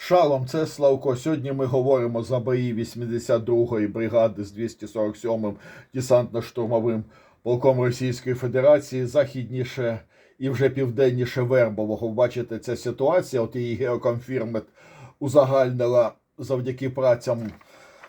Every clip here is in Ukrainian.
Шалом, це Славко. Сьогодні ми говоримо за бої 82-ї бригади з 247-м десантно-штурмовим полком Російської Федерації, західніше і вже південніше Вербового. Бачите, ця ситуація, от її геоконфірмет узагальнила завдяки працям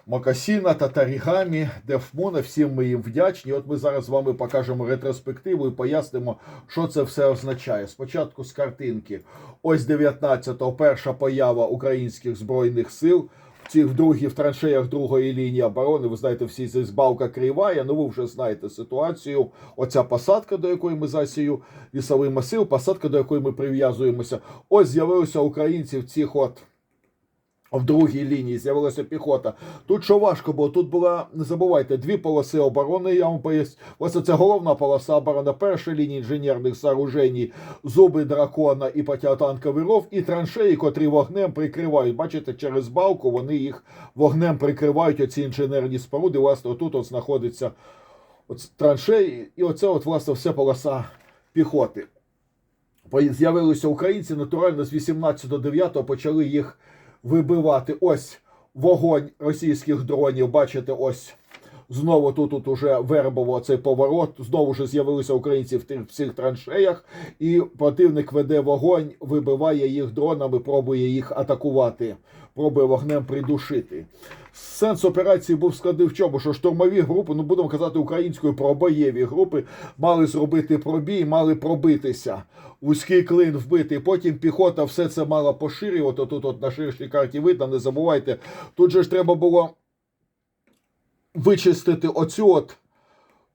Мокасіна, Татарігамі, Дефмуна. Всім ми їм вдячні. От ми зараз з вами покажемо ретроспективу і пояснимо, що це все означає. Спочатку з картинки. Ось 19-го перша поява українських збройних сил. Цих в другій в траншеях другої лінії оборони. Ви знаєте, всі ці збавка криває. Ну ви вже знаєте ситуацію. Оця посадка, до якої ми засію лісовий масив, посадка, до якої ми прив'язуємося. Ось з'явилися українці в цих от. В другій лінії з'явилася піхота. Тут що важко було, тут була, не забувайте, дві полоси оборони, я вам поясню. Ось це головна полоса оборони, перша лінія інженерних сооружень, зуби дракона і протитанковий ров, і траншеї, котрі вогнем прикривають. Бачите, через балку вони їх вогнем прикривають, оці інженерні споруди. Власне, отут от знаходиться от траншеї, і оце от, власне, все полоса піхоти. З'явилися українці, натурально з 18 до 9 почали їх вибивати. Ось вогонь російських дронів. Бачите, ось знову тут, тут уже вербово цей поворот. Знову ж з'явилися українці в всіх траншеях, і противник веде вогонь, вибиває їх дронами, пробує їх атакувати, пробує вогнем придушити. Сенс операції був складний в чому, що штурмові групи, ну будемо казати українською пробоєві групи, мали зробити пробій, мали пробитися. Вузький клин вбитий. Потім піхота все це мала поширювати. Тут от на ширшій карті видно, не забувайте. Тут же ж треба було вичистити оцю от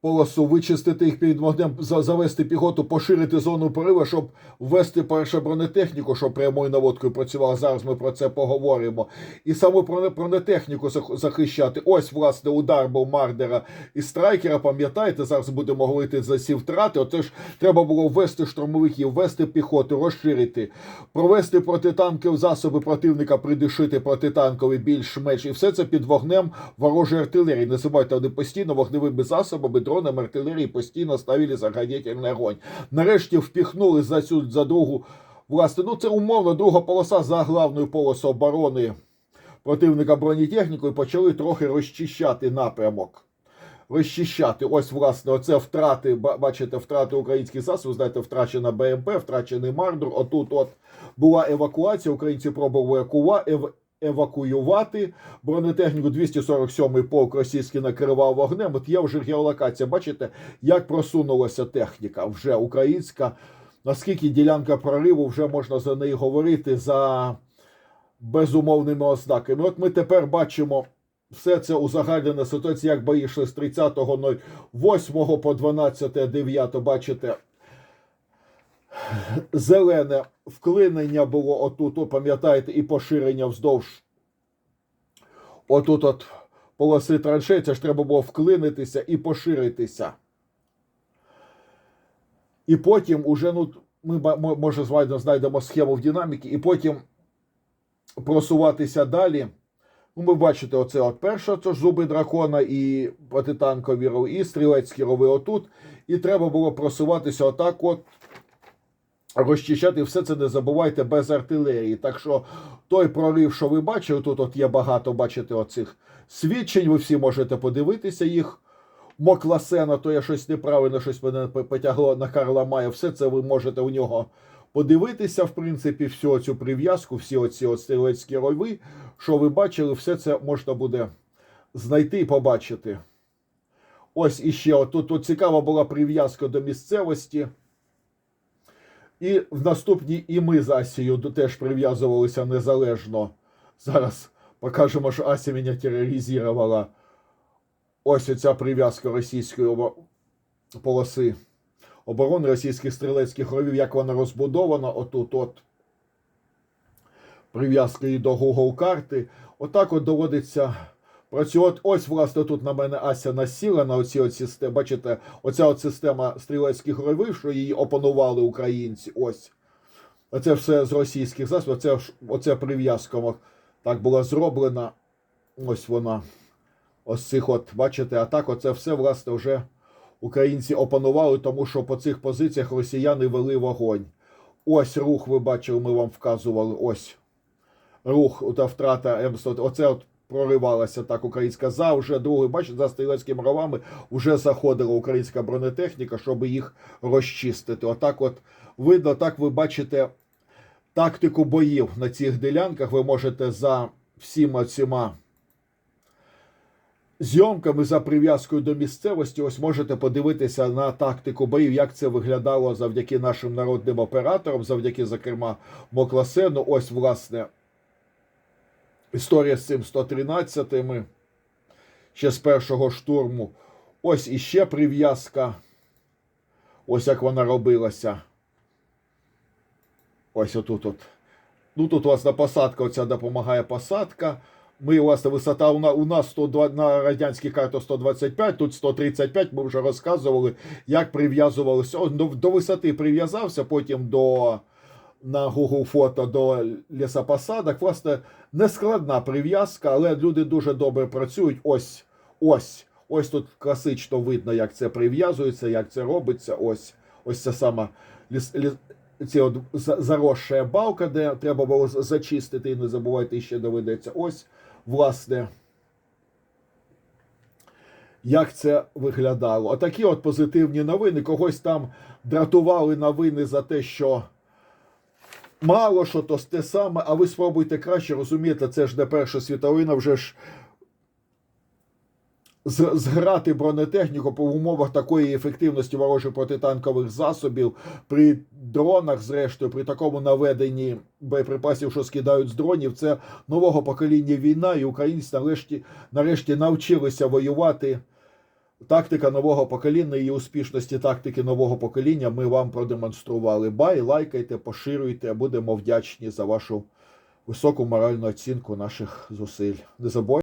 полосу, вичистити їх під вогнем, завести піхоту, поширити зону пориву, щоб ввести перше бронетехніку, щоб прямою наводкою працювала. Зараз ми про це поговоримо. І броне- бронетехніку захищати. Ось, власне, удар був Мардера і Страйкера. Пам'ятаєте, зараз будемо говорити за ці втрати. Оце ж треба було ввести штурмовиків, ввести піхоту, розширити, провести протитанкові засоби противника, придушити протитанкові більш-менш. І все це під вогнем ворожої артилерії. Не забувайте, вони постійно вогневими засобами, дронами артилерії постійно ставили заградительний огонь. Нарешті впіхнули за цю за другу. Власне, ну це умовно друга полоса за главною полосою оборони противника бронетехніку і почали трохи розчищати напрямок. Розчищати. Ось, власне, оце втрати, бачите, втрати українських засобів, знаєте, втрачена БМП, втрачений Мардур. Отут от була евакуація, українці пробували евакува- ев- евакуювати бронетехніку 247-й полк російський накривав вогнем. От є вже геолокація. Бачите, як просунулася техніка вже українська. Наскільки ділянка прориву вже можна за неї говорити за безумовними ознаками. От ми тепер бачимо все це узагальнена ситуація, як бої йшли з 30.08 по 12.9. Бачите, зелене вклинення було отут, пам'ятаєте, і поширення вздовж. Отут от полоси траншей, це ж треба було вклинитися і поширитися. І потім уже, ну, ми може знайдемо, схему в динаміки, і потім просуватися далі. Ну, ви бачите, оце от перше, це ж зуби дракона і протитанкові і стрілецькі рови отут. І треба було просуватися отак от, розчищати все це не забувайте без артилерії. Так що той прорив, що ви бачили, тут от є багато, бачите, оцих свідчень, ви всі можете подивитися їх. Мокласена, то я щось неправильно, щось мене потягло на Карла Мая. Все це ви можете у нього подивитися, в принципі, всю цю прив'язку, всі оці стрілецькі рови, що ви бачили, все це можна буде знайти і побачити. Ось іще, от тут, тут цікава була прив'язка до місцевості. І в наступній і ми з Асією теж прив'язувалися незалежно. Зараз покажемо, що Ася мене тероризувала. Ось оця прив'язка російської обо- полоси оборони російських стрілецьких ровів, як вона розбудована, отут от прив'язка і до Google карти. Отак от доводиться працювати. Ось, власне, тут на мене Ася насіла на оці от системи. Бачите, оця от система стрілецьких ровів, що її опанували українці. Ось. Оце все з російських засобів. Оце, оце прив'язка так була зроблена. Ось вона. Ось цих от, бачите, а так оце все, власне, вже українці опанували, тому що по цих позиціях росіяни вели вогонь. Ось рух, ви бачили, ми вам вказували. Ось рух та втрата М100. Оце от проривалася так українська за вже другий. Бачите, за стрілецькими ровами вже заходила українська бронетехніка, щоб їх розчистити. Отак, от видно, так ви бачите тактику боїв на цих ділянках. Ви можете за всіма цими зйомками за прив'язкою до місцевості, ось можете подивитися на тактику боїв, як це виглядало завдяки нашим народним операторам, завдяки, зокрема, Мокласену. Ось, власне, історія з цим 113-ми, ще з першого штурму. Ось іще прив'язка. Ось як вона робилася. Ось отут. от. Ну тут, власне, посадка оця допомагає посадка. Ми, власне, висота у нас, у нас 102, на радянській карті 125, тут 135, ми вже розказували, як прив'язувалися. До, до висоти прив'язався, потім до на Google фото до лісопосадок. Власне, нескладна прив'язка, але люди дуже добре працюють. Ось, ось, ось тут класично видно, як це прив'язується, як це робиться. Ось, ось це сама ліс, ліс, ці от заросша балка, де треба було зачистити, і не забувайте, ще доведеться. Ось, власне, як це виглядало. Отакі от позитивні новини. Когось там дратували новини за те, що мало що то те саме, а ви спробуйте краще розумієте, це ж не Перша світовина, вже ж зграти бронетехніку по умовах такої ефективності ворожих протитанкових засобів при дронах, зрештою, при такому наведенні боєприпасів, що скидають з дронів, це нового покоління війна, і українці нарешті, нарешті навчилися воювати. Тактика нового покоління і успішності тактики нового покоління ми вам продемонстрували. Бай, лайкайте, поширюйте. Будемо вдячні за вашу високу моральну оцінку наших зусиль. Не забувайте.